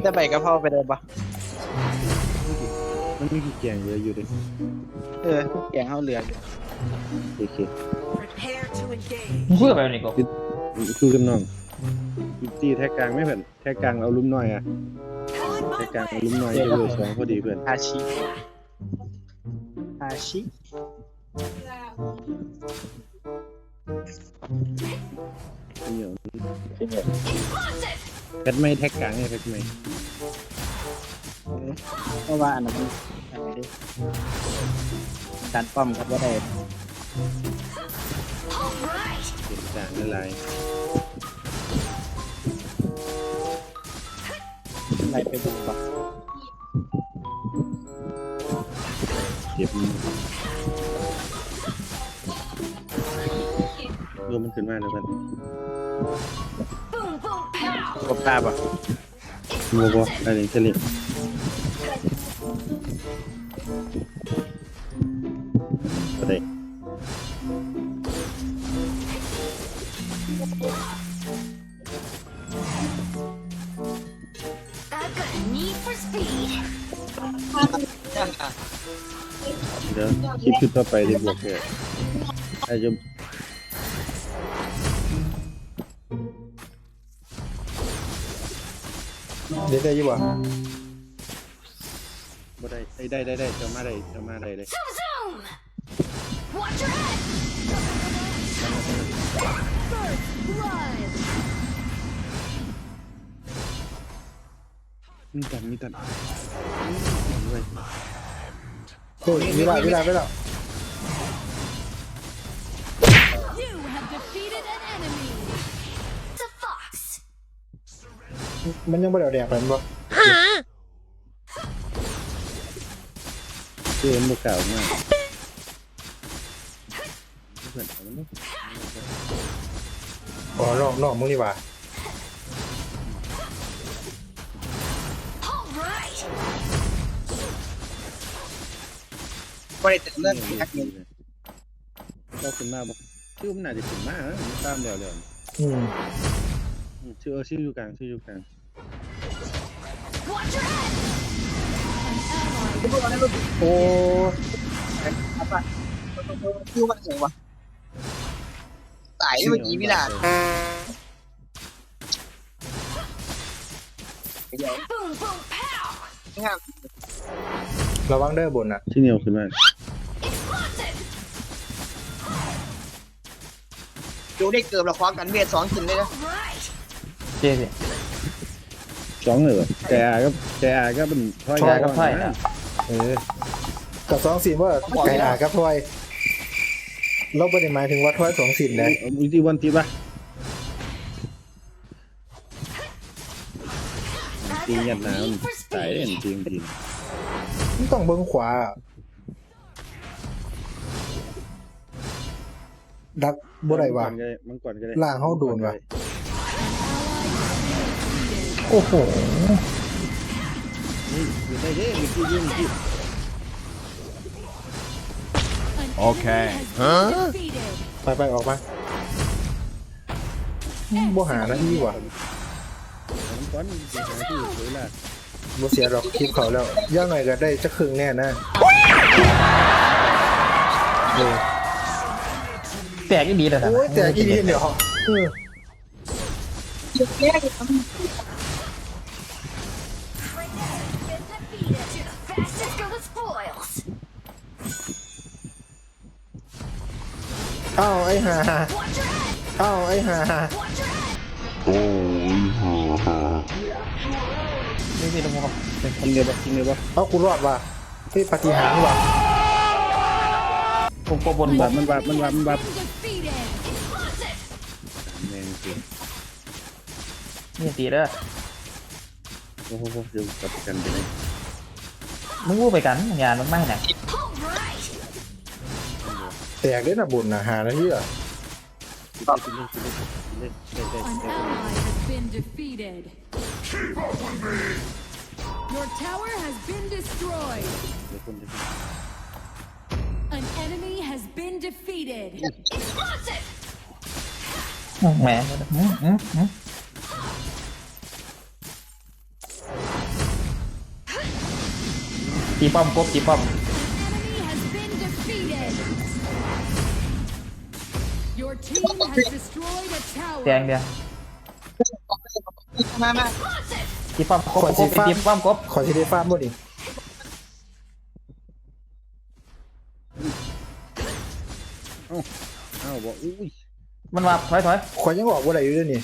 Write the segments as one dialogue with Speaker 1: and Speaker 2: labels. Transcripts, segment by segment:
Speaker 1: เก็บได้ใบกะเพราไปเลยปะ
Speaker 2: มันมีกี่แกงเหลืออยู่ดิ
Speaker 1: เออแกงเขาเหลือ
Speaker 2: โอเค
Speaker 3: Prepare to engage.
Speaker 4: มึงพูดแบบนี้ก็
Speaker 2: คือกันน้องตีแท็กกลางไม่เพื่อนแท็กกลางเอาลุ่มน้อยอะ
Speaker 3: On
Speaker 2: แท็กกลาง
Speaker 3: my
Speaker 2: เอา
Speaker 3: way.
Speaker 2: ลุ่มน้อยจะเหลือสองพอดีเพื่อน
Speaker 1: อาชิอาชิ
Speaker 2: เหนียวแพทไม่แท็กกลางไงแพทไม่
Speaker 1: เออเพราะว่าอันนั้นมันอันนี้การป้อมครับว่าได้
Speaker 2: เปลี่ยนกลางละลาย
Speaker 1: อะไรไปบุกปะ
Speaker 2: เก็บรวมมันขึ้นมาแล้วกัน
Speaker 1: กบตาปะ
Speaker 2: โมบออะไรเฉลี่ยอะไร
Speaker 5: I've got a need for speed.
Speaker 2: เดี๋ยวคลิปชุดต่อไปเดี๋ยวบอกแกอาจจะ
Speaker 6: เดี๋ยวได้ยี่บ่
Speaker 2: บ่ได้ได้ได้ได้ได้จะมาได้จะมาได้เลย
Speaker 5: Zoom! Watch your head! First blood!
Speaker 2: มีตันมีตันด้วย
Speaker 6: โอ้ยเวลาเวลาเวลา
Speaker 5: You have defeated an enemy!
Speaker 6: มันยังไม่ได้เอาแดกมันบ่
Speaker 2: คือมันบ่เก่ามากเพื่อนเอามันดู
Speaker 6: อ๋อนอกนอกมึงนี่หว่า
Speaker 5: Alright!
Speaker 1: ก็ได้แต่เรื่องทักเงิน
Speaker 2: เราขึ้นมาบ่ชื่อมันน่าจะขึ้นมาเออมันตามแล้วแล้ว
Speaker 6: อืม
Speaker 2: อืม ชื่อเออชื่ออยู่กลางชื่ออยู่กลาง
Speaker 5: Watch your head!
Speaker 6: โอ้
Speaker 1: ครับปะคิวว่าไงวะตายเมื่อกี้พี่ดาเดี๋ยวงาม
Speaker 6: ระวังเด้อบนอะ
Speaker 2: ชื่เหนียวขึ้นมา
Speaker 5: ก
Speaker 1: ดูได้เกือบละคว้ากันเบียดสองกินเลยนะ
Speaker 5: เจ๊
Speaker 4: เจ๊สิ
Speaker 2: สองเลยเหรอแต่อาก็แต่อาก็เป็นถ้อย
Speaker 4: แกก็ไพ่นะ
Speaker 6: เออกับสองสินว่าไก่อากับทอยเราไม่ได้หมายถึงว่าทอยสองสินนะ
Speaker 2: เอาอีกทีวันทีป่ะ
Speaker 5: I've
Speaker 2: จริง
Speaker 5: got
Speaker 2: ยัน
Speaker 5: a
Speaker 2: น้
Speaker 5: need for ำ
Speaker 2: ตายเล่น
Speaker 5: speed!
Speaker 2: จริงจริง
Speaker 6: มันต้องเบิ้งขวา ดักบ่ได้ว่ะ
Speaker 2: มังกรก็ได้
Speaker 6: ล่างเขาโดนว่ะ
Speaker 4: โอ้โห
Speaker 2: นี่อยู่ได้เด้มีที่ยืนที่
Speaker 7: Okay.
Speaker 5: Defeated!
Speaker 6: ไปไปออกมาบ่หาหน้าที่ว่ะ
Speaker 2: มังกรจะหาที่สวยละ
Speaker 6: บ่เสียดอกคลิปเขาแล้วย่างหน่อยก็ได้จะครึ่งแน่นะเออ
Speaker 4: แตกอีดีเลยนะ
Speaker 6: โอ้ยแต่อีนี่เดี๋ยวเออ
Speaker 5: Been To the fastest go the spoils!
Speaker 6: อ้าวไอ้ห่า
Speaker 5: Watch your head!
Speaker 6: อ้าวไอ้ห่า
Speaker 5: Watch your head!
Speaker 4: นี่สิทุกคนเป็น
Speaker 2: จริงเลยปะจริงเลยปะ
Speaker 6: เอากูรอดว่ะที่ปฏิหารย์ว่ะ
Speaker 4: ผมก็บน
Speaker 2: มัน
Speaker 4: บ
Speaker 2: บั
Speaker 4: ก
Speaker 2: บมันบับมันบับมันบับ
Speaker 5: Defeated! Explosive!
Speaker 2: แมงเสีย
Speaker 4: นี่ตีเด้อ
Speaker 2: โอ้โหเดี๋ยวกลับกันไปเลย
Speaker 4: มึงพูดไปกันงานมึงไม่ไหน
Speaker 5: Alright!
Speaker 6: แตกได้นะบุญนะหาหนาที่อะ
Speaker 2: คิดเลยคิดเลยคิดเลยคิดเลยได้ได้
Speaker 8: An
Speaker 2: ได้
Speaker 8: ally has been defeated. Your tower has been destroyed.
Speaker 2: เดี๋ยวคนจะ
Speaker 8: An enemy has been defeated.
Speaker 5: Explosive!
Speaker 4: แหมอืมอืมอืม ตีป้อมกบตีป้อม
Speaker 8: Enemy has been defeated. Your team has destroyed a
Speaker 4: แดง
Speaker 8: tower.
Speaker 4: เดียว
Speaker 1: มามา
Speaker 4: ตีป้อมกบกบไปตีป้อมกบ
Speaker 6: ขอที่ได้ฟาร์มบ่ดิ
Speaker 2: อ้าวบอกอุ้ย
Speaker 4: มันมาถอยถอย
Speaker 6: ขอยยังบอกว่าได้อยู่เด้วยนี่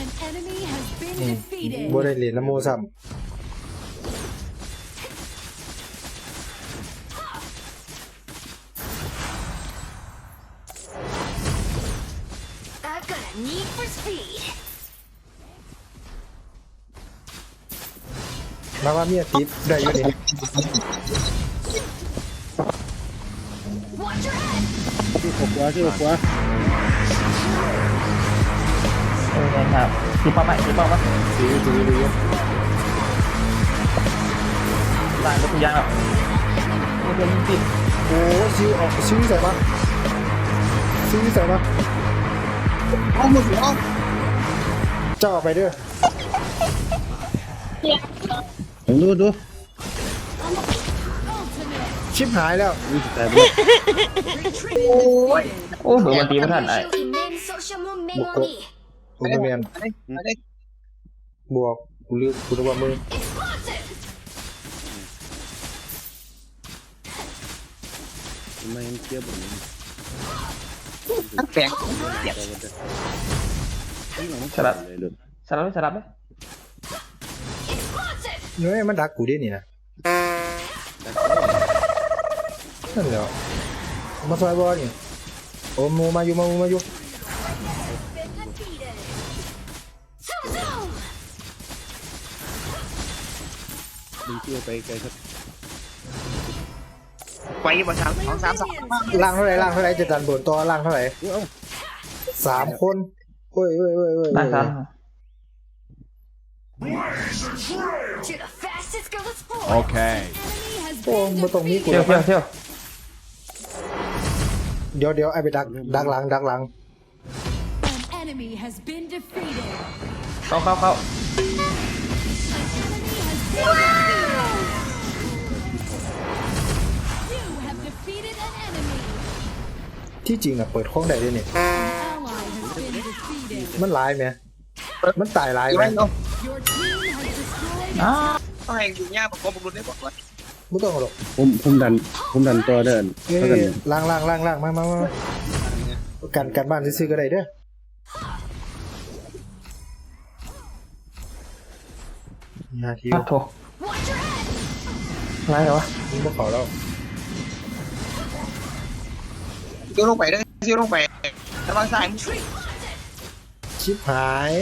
Speaker 8: An enemy has been
Speaker 6: อืม
Speaker 8: defeated.
Speaker 6: บ่ได้เหรียญน้ำโมซ้
Speaker 5: I've need for speed. ำ
Speaker 6: มาว่าเมียติดได้อยู่นี่
Speaker 5: Watch your head.
Speaker 2: ที่ขวาที่ขวา
Speaker 4: เออแดงครับตีป้อมไปตีป้อมไป
Speaker 6: ดีดีดี
Speaker 4: ตายรถทุกอย่างแล้วเดี๋ยวยิงติด
Speaker 6: โอ้ซิวออกซิวใส่ปะซิวใส่ปะ
Speaker 1: เอาหมดแล้ว
Speaker 6: เจ้าเอาไปเด้อ
Speaker 2: ผมดูดู
Speaker 8: Ultimate.
Speaker 6: ชิบหายแล้ว
Speaker 2: อุ้ยแต่
Speaker 4: โอ้โหมันตีไม่ทันไอ้
Speaker 5: Name social move me
Speaker 6: Buko. ผมไม่เมียน
Speaker 1: อะไรอะไร
Speaker 6: บวกกูลืมกูนึกว่ามึง
Speaker 5: explosive.
Speaker 2: ไม่เทียบแบบนี้
Speaker 1: ทั้งแปลง
Speaker 4: สลับสลับเลยสลับเลย
Speaker 5: Explosive.
Speaker 6: เนื้อมันดักกูได้นี่นะนั่นแหละมาซอยบอลนี่โอ้มูมาอยู่มามูมาอยู่
Speaker 5: Been defeated. Zoom zoom.
Speaker 2: ดึงเที่ยวไปไกลครับ
Speaker 1: ไปบ่สามสองสามสอง
Speaker 6: ล่างเท่าไหร่ล่างเท่าไหร่จะดันบนตัวล่างเท่าไหร่
Speaker 2: เอ้า
Speaker 6: สามคนโอ้ยโอ้ยโอ้ยโอ้ย
Speaker 4: ได้ครับ
Speaker 5: To the fastest girl that's born.
Speaker 7: Okay.
Speaker 8: Enemy has
Speaker 6: โอ้
Speaker 8: been
Speaker 6: มาตรงนี้กู
Speaker 4: เที่ยวเที่ยวเที่ยว
Speaker 6: เดี๋ยวเดี๋ยวไอ้ไปดักดักหลังดักหลัง
Speaker 8: An enemy has been defeated.
Speaker 4: เข้าเข้าเข้า
Speaker 6: ที่จริงอะเปิดห้องได้ด้วยนี่
Speaker 8: An ally has been defeated.
Speaker 6: มันลายไหมมันตายลาย
Speaker 1: อยู่
Speaker 6: ไหม
Speaker 1: ไว้เนาะ
Speaker 8: Your team has destroyed
Speaker 4: อ้า
Speaker 1: ต้องให้อยู่ยากประกอบประดุได้บอกว่า
Speaker 6: ไม่ต้องหรอก
Speaker 2: ผมผมดันผมดันตัวเดิน
Speaker 6: เอ้
Speaker 2: เท่ากัน
Speaker 6: ยล่างล่างล่างล่างมามามากันกันบ้านซื้อๆก็ได้เด้อนาที
Speaker 4: โถ
Speaker 5: Watch your head.
Speaker 4: อะไรเหรอวะ
Speaker 6: นี่พวกเขาแล้ว
Speaker 1: ซิวลงไปเด้อซิวลงไประวังสายมึง
Speaker 6: ชิบหาย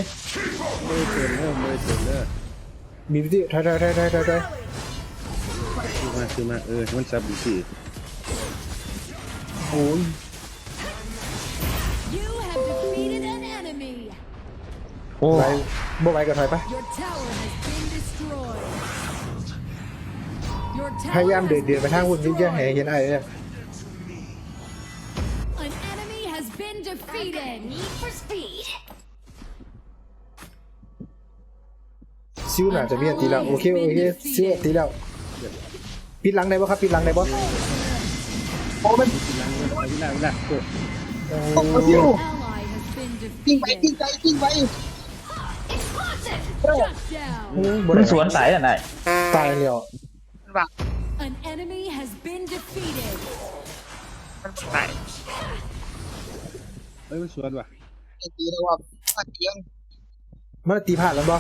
Speaker 2: ไม่เตือนเริ่มไม่เตือนเริ่ม
Speaker 6: มีวิธีถอยถอยถอยถอยถอยถอย
Speaker 2: คือมาคือมาเออมันซับอีกที
Speaker 6: โอ้ย
Speaker 8: You have defeated an enemy.
Speaker 4: โอ้
Speaker 6: ไหวบ่ไหวก็ถอยไป
Speaker 8: Your tower has been destroyed. Your
Speaker 6: พยายาม
Speaker 8: tower
Speaker 6: เดิน
Speaker 8: has
Speaker 6: เดินไป
Speaker 8: been
Speaker 6: ทางหุ่นยิ่งแย่
Speaker 8: destroyed.
Speaker 6: เห็นไอ้เนี่ย
Speaker 8: defeated.
Speaker 5: need for speed.
Speaker 6: ซิวหน่าจะมีอันตีแล้วโอเคโอเคซิวอันตีแล้วปิดหลังได้บ่ครับปิดหลังได้บ่
Speaker 1: โอ้มัน
Speaker 2: ทีหลังเลยทีหลังนะโอ้
Speaker 1: ตกมาซิว
Speaker 8: Ally has been
Speaker 1: กิ้งไปกิ้ง
Speaker 8: defeated.
Speaker 1: ไปกิ้งไป
Speaker 5: Explosive.
Speaker 8: Shut down.
Speaker 6: โอ้ยบ่
Speaker 4: มัน
Speaker 6: ได้
Speaker 4: สวนสายอะนาย
Speaker 6: ตายแล้ว
Speaker 1: มันว่า
Speaker 8: An enemy has been defeated.
Speaker 1: มันตาย
Speaker 2: เอ้ยมันสวนว่ะ
Speaker 1: ไอ้ตีเลยว่าว่าเตียง
Speaker 6: มันตีผ่านแล้วบ่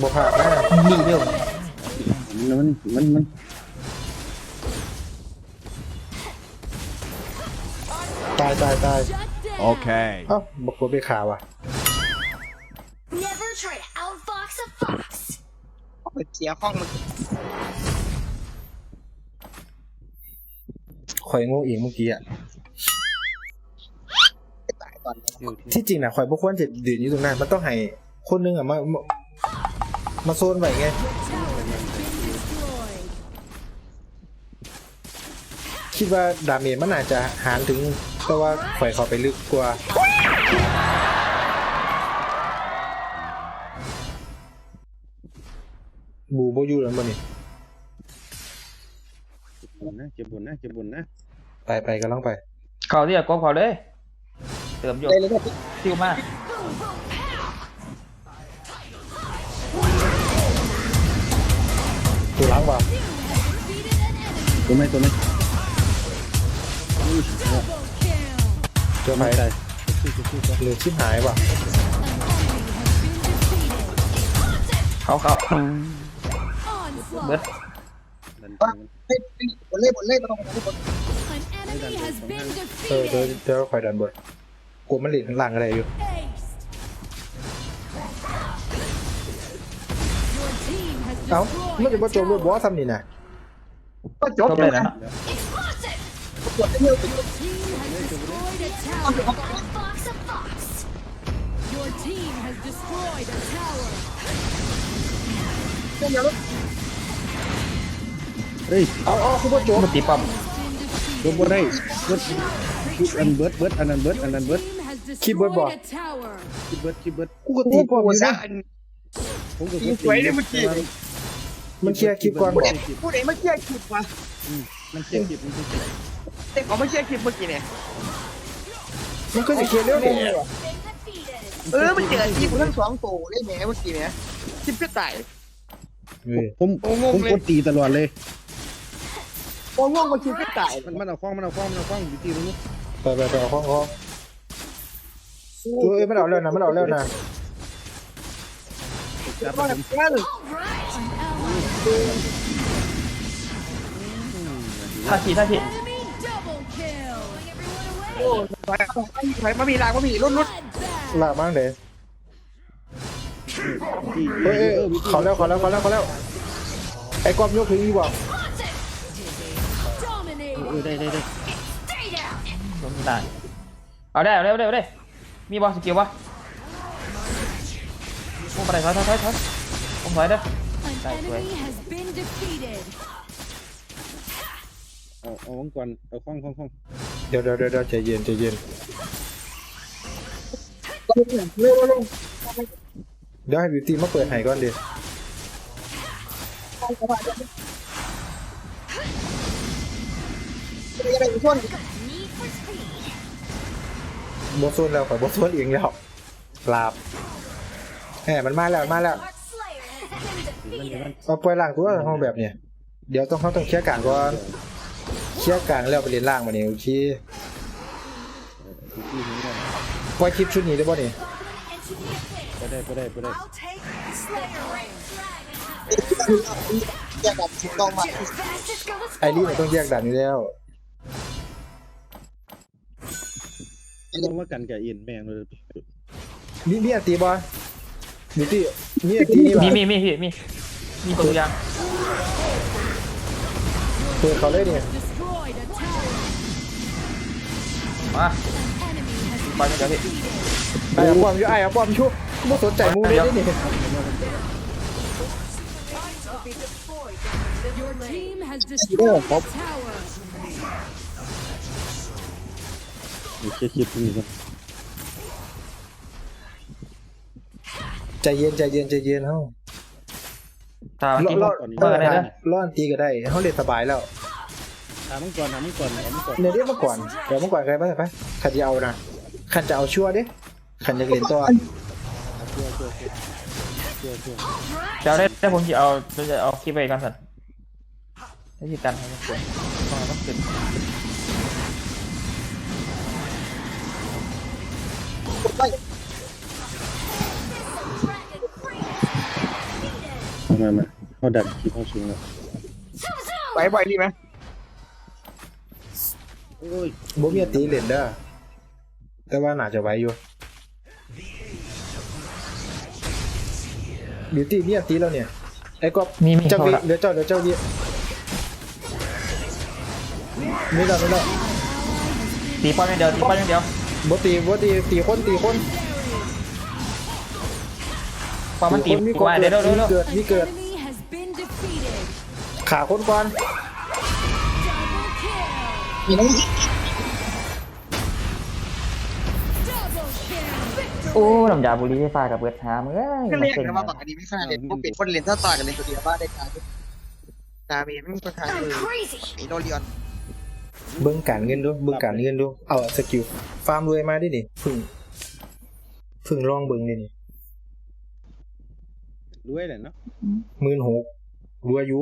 Speaker 6: บ่ผ่านนะ
Speaker 4: นี่เดียว
Speaker 2: มันมันมัน
Speaker 6: ตายตายตาย
Speaker 8: Shut down.
Speaker 7: Okay.
Speaker 6: เอ้าบอกว่าไปข่าวอะ
Speaker 5: Never try to outfox a fox.
Speaker 1: เอาไปเสียห้องมัน
Speaker 6: ข่อยโงูเองเมื่อกี้อะ
Speaker 1: ตายก่อน
Speaker 6: ที่จริงนะข่อยบ่ควรจะยืนอยู่ตรงนั้นมันต้องให้คนหนึงอะมามามาโซนไว้ไง
Speaker 8: Tower has been destroyed.
Speaker 6: คิดว่าดาเมจมันอาจจะหารถึงแต่ว่าข่อยเข้าไปลึกกว่าบูโบอยูแล้วมันนี่
Speaker 2: เก็บบ นนะเก็บบนนะเก็บบนนะ
Speaker 6: ไปไปกันล่องไป
Speaker 4: เขาที่จะกบเขาเลยเติมอยู่
Speaker 1: ได้เลยครับ
Speaker 4: ซิวมาก
Speaker 6: ตัวล้างว่ะ
Speaker 5: You have defeated an enemy.
Speaker 2: ตัวไหมตัวไหม
Speaker 5: Double kill.
Speaker 6: เจอใคร
Speaker 2: ใจสู้สู้สู้
Speaker 6: หรือชิบหายว่ะ
Speaker 5: An enemy has been defeated.
Speaker 4: เขาเขาเบิด
Speaker 5: Onslaught.
Speaker 2: ดั นดัน
Speaker 1: บนเล่บนเล่ไม่ต้องบน
Speaker 5: An enemy has been
Speaker 6: เออเดี๋ยว
Speaker 5: defeated.
Speaker 6: เดี๋ยวคอยดันบนกูมันหลีดข้างล่างอะไรอยู่
Speaker 5: Aced. Your team has
Speaker 6: เอ้า
Speaker 5: destroyed
Speaker 6: มันจะ
Speaker 5: a
Speaker 6: มาโจมด้วยบอ
Speaker 5: tower.
Speaker 6: สทำนี่นะ
Speaker 1: ก็จบ
Speaker 4: จบเลยนะ
Speaker 1: จบเร็ว
Speaker 5: Your team has destroyed a tower. Your team has destroyed a tower.
Speaker 1: เร็ว
Speaker 2: เฮ้ย
Speaker 6: เอาเอาคุณมาโจม
Speaker 4: มันตีปั๊ม
Speaker 5: Has been
Speaker 2: ตัว
Speaker 5: defeated.
Speaker 2: บ่ได้เบิดอันเบิดเบิดอันนั้นเบิดอันนั้นเบิด
Speaker 5: Team has
Speaker 6: Keep it
Speaker 5: destroyed
Speaker 6: ball.
Speaker 5: a tower.
Speaker 2: คิดเบิดคิดเบิด
Speaker 6: กูก็ตีป้อมอยู่นะ
Speaker 2: ผมก็
Speaker 1: ยิงสวยเลยเมื่อกี้
Speaker 6: มันเคลียร์คลิปก่อนบอก
Speaker 1: พูดเองไม่เชื่อคลิปวะ
Speaker 2: มันเคลียร์คลิปมันเคลียร์คลิป
Speaker 1: เด็กเขาไม่เชื่อคลิปเมื่อกี้เนี่ย
Speaker 6: มันก็จะเคลียร์เร็วนี่
Speaker 1: เออมันเจอทีมทั้งสองตัวได้แหมเมื่อกี้เนี่ยคลิปก็ตาย
Speaker 6: เว้ย
Speaker 2: ผมผมกดตีตลอดเลย
Speaker 1: พอง่วงมาคลิปก็ตาย
Speaker 2: มันมันเอาคล้องมันเอาคล้องมันเอาคล้องอยู่ที่ตรงนู้น
Speaker 6: ไปไปไปเอาห้องห้องเอ้ยมันเอาแล้วนะมันเอาแล้วนะ
Speaker 2: จับ
Speaker 1: ก็
Speaker 2: ผม
Speaker 1: นั่น
Speaker 5: An ally.
Speaker 4: ท่าทีท่าที
Speaker 5: Enemy double kill.
Speaker 1: โอ้ถอยถอยมามีรางมามีรุ่นรุ่น
Speaker 5: Bloodbath.
Speaker 6: ลากมั้งเด้
Speaker 2: ที่
Speaker 6: เอ้ยเอ้ย
Speaker 2: ออวิธี
Speaker 6: เขาแล้วเขาแล้วเขาแล้วเขาแล้วไอ้กอมยกถึงอีบอก
Speaker 5: Dominating.
Speaker 2: เออได้ได้ได้
Speaker 4: โดนได้เอาได้เอาได้เอาได้เอาได้มีบอลสกิลวะโอ้ไปไหนถอยถอยถอยถอยผมถอยเด้อ
Speaker 5: An
Speaker 4: That way.
Speaker 5: enemy has been defeated.
Speaker 2: เอาเอาวงก่อนเอาคล้องคล้องคล้อง
Speaker 6: เดี๋ยวเดี๋ยวเดี๋ยวเดี๋ยวใจเย็นใจเย็น
Speaker 1: เร็วเร็ว
Speaker 6: เดี๋ยวให้บิวตี้มาเปิดให้ก่อนดิ บอสโซนแล้วข่อยบอสโซนเองแล้วลาบแหมมันมาแล้วมันมาแล้วเอาปล่อยล่างตัวห้องแบบเนี้ยเดี๋ยวต้องเขาต้องเคลียร์กลางก่อนเคลียร์กลางแล้วไปเรียนล่างมาเนี่ยโอเค
Speaker 2: ที่นี้ได้
Speaker 6: ปล่อยคลิปชุดนี้ได้ป่ะนี่
Speaker 2: ไปได้ไปได้ไปได้
Speaker 3: I'll take Slayer Ring.
Speaker 1: แยกแบบถูกต้องมา
Speaker 6: ไอรีมันต้องแยกด่านอยู่แล้ว
Speaker 2: ต้องว่ากันกับอินแมงเลย
Speaker 6: มีมีอันตีบอบิวตี้มีอันตีนี่
Speaker 4: มี
Speaker 6: ป่ะ
Speaker 4: มีมีพี่มีมีตัวอย่าง
Speaker 6: เปิดเขาเลยเนี่ย
Speaker 5: Destroyed a tower.
Speaker 4: มา
Speaker 5: Enemy has
Speaker 4: ไปเดี๋ยวพี่
Speaker 6: ไอ้เอาป้อมอยู่ไอ้เอาป้อมชุบไม่สนใจมูเลยนี่
Speaker 5: Your team has destroyed a tower.
Speaker 2: มีเคลียร์คลิปตรงนี้ก่อน
Speaker 6: ใจเย็นใจเย็นใจเย็นเฮ้า
Speaker 4: ตาม
Speaker 6: รอ
Speaker 4: กิน
Speaker 6: รอ
Speaker 4: เปิดอะไรเด้อ
Speaker 6: รออันตีก็ได้เขาเล่นสบายแล้ว
Speaker 2: ถามมันก่อนถามมันก่อนถามมันก่อน
Speaker 6: เนี่ยเรียกมาก่อนเดี๋ยวมาก่อนใครบ้างไปขันจะเอานะขันจะเอาชัวร์ดิขันจะเล่นตัว
Speaker 2: ชัวร์ชัวร์ชัวร์ชัวร์
Speaker 4: จะเอาได้ได้ผมจะเอาจะเอาคลิปไปกันสันได้ที่กันให้มันเกิดต้องต้องเกิด
Speaker 2: มามามาเขาดันคลิปเขาสูงแล้ว
Speaker 1: ไหวบ่อยดีไหม
Speaker 2: โอ้ย
Speaker 6: บ่มีตีเล่นเด้อแต่ว่าน่าจะไหวอยู่บิวตี้มีอันตีแล้วเนี่ยไอ้ก็
Speaker 4: มีมี
Speaker 6: เจ้า
Speaker 4: เข้า
Speaker 6: วิเดี๋ยวเจ้าเดี๋ยวเจ้าวิมีแล้วมีแล้ว
Speaker 4: ตีป้อมอย่างเดียวตีป้อมอย่างเดียว
Speaker 6: บ่ตีบ่ตีตีคนตีคน
Speaker 4: ป้อมมันตี
Speaker 6: คนมี
Speaker 4: กูว่าเดี๋ยวเดี๋ยว
Speaker 6: มี
Speaker 4: เดี๋ยว
Speaker 6: เกิดมีเกิด
Speaker 5: Enemy has been defeated.
Speaker 6: ขาคนก่อน
Speaker 5: Double kill.
Speaker 1: มีน้อง
Speaker 5: Double kill. Victory.
Speaker 4: โอ้ลำยาบุรีไฟฟ้ากับเบิดหามเอ้ย
Speaker 1: ก็เรียก
Speaker 4: ซ็ง
Speaker 1: นะว่าบอกอันนี้ไม่ค่าเลยพวกเป็นคนเรียนเท่าต่อยกันเลยตัวเดียวบ้าได้การดาเมจไม่มีคนทางเลย
Speaker 3: Crazy.
Speaker 1: มีโดเรียน
Speaker 6: เบิ่งการเงินดูเบิ่งการเงินดูเอาสกิลฟาร์มรวยมาดินี่พึ่งพึ่งลองเบิ่งดินี่
Speaker 2: ด้วยแหละเนาะ
Speaker 6: หมื่นหกรวยอยู่